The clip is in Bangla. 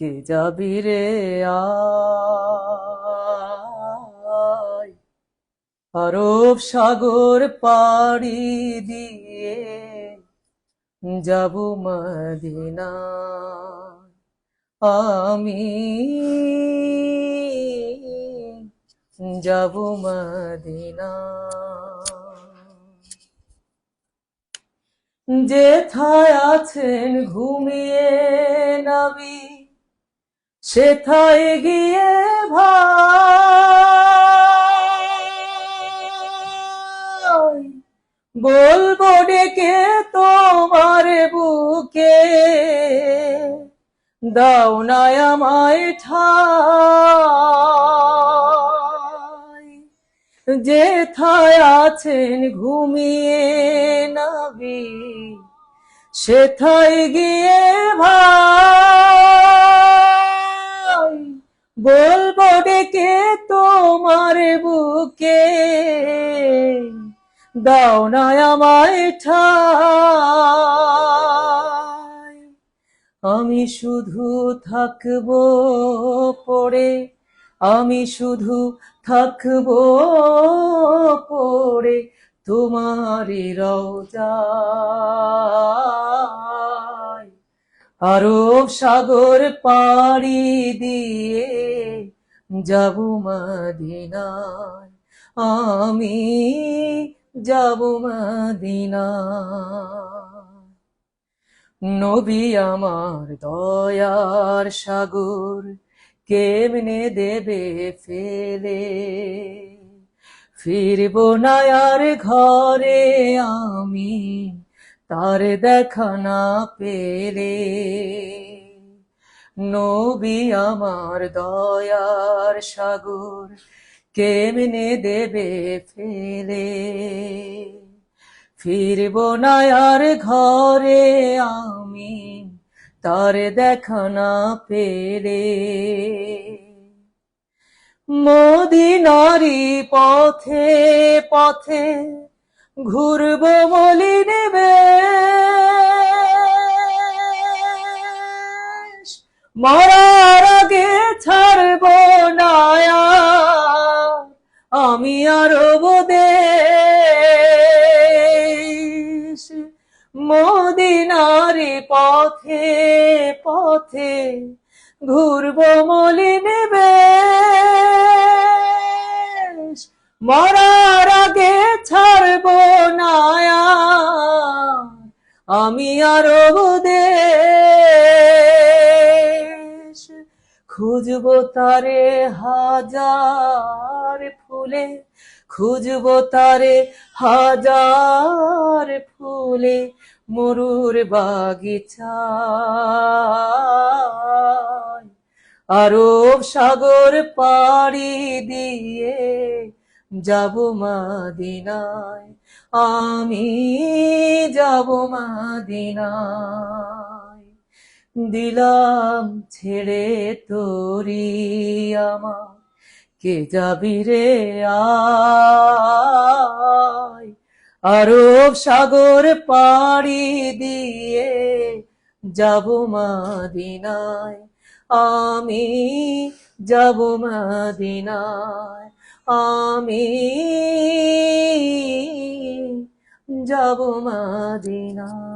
কে যাবি রে আয়? আরব সাগর পাড়ি দিয়ে যাব মদিনা আমি যাব মদিনা যেথায় আছেন ঘুমিয়ে নাবি। সেথায় গিয়ে ভাই, বলব ডেকে তোমার বুকে, দাও না আমায় ঠাই। যেথায় আছেন ঘুমিয়ে নাবি, সেথায় গিয়ে ভাই বুকে। দাও না আমায় ঠাই। আমি শুধু থাকব পড়ে। আমি শুধু থাকব পড়ে তোমারই রওজায়। আরব সাগর পাড়ি দিয়ে যাব মদিনায়। আমি যাব মদিনায়। নবী আমার দয়ার সাগর কেমনে দেবে ফেলে? ফিরব না আর ঘরে আমি, তার দেখা না পেলে। নবী আমার দয়ার সাগর, কেমনে দেবে ফেলে? ফিরব না আর ঘরে আমি, তার দেখা না পেলে। মদিনারি পথে পথে ঘুরব বলি নেবে মরার আগে ছাড়ব না আর আমি আরব দেশ মদিনারি পথে পথে ঘুরব মলিন বেশ। মরার আগে ছাড়ব না আমি আরব দেশ খুঁজব তারে হাজার ফুলে, খুঁজব তারে হাজার ফুলে, মরুর বাগিচা আরব সাগর পাড়ি দিয়ে যাব মাদিনায়, আমি যাব মাদিনায়। দিলাম ছেড়ে তোরি আমার কে যাবি রে আয়? আরব সাগর পাড়ি দিয়ে যাব মাদিনায়। আমি যাব মাদিনায়। আমি যাব মাদিনায়।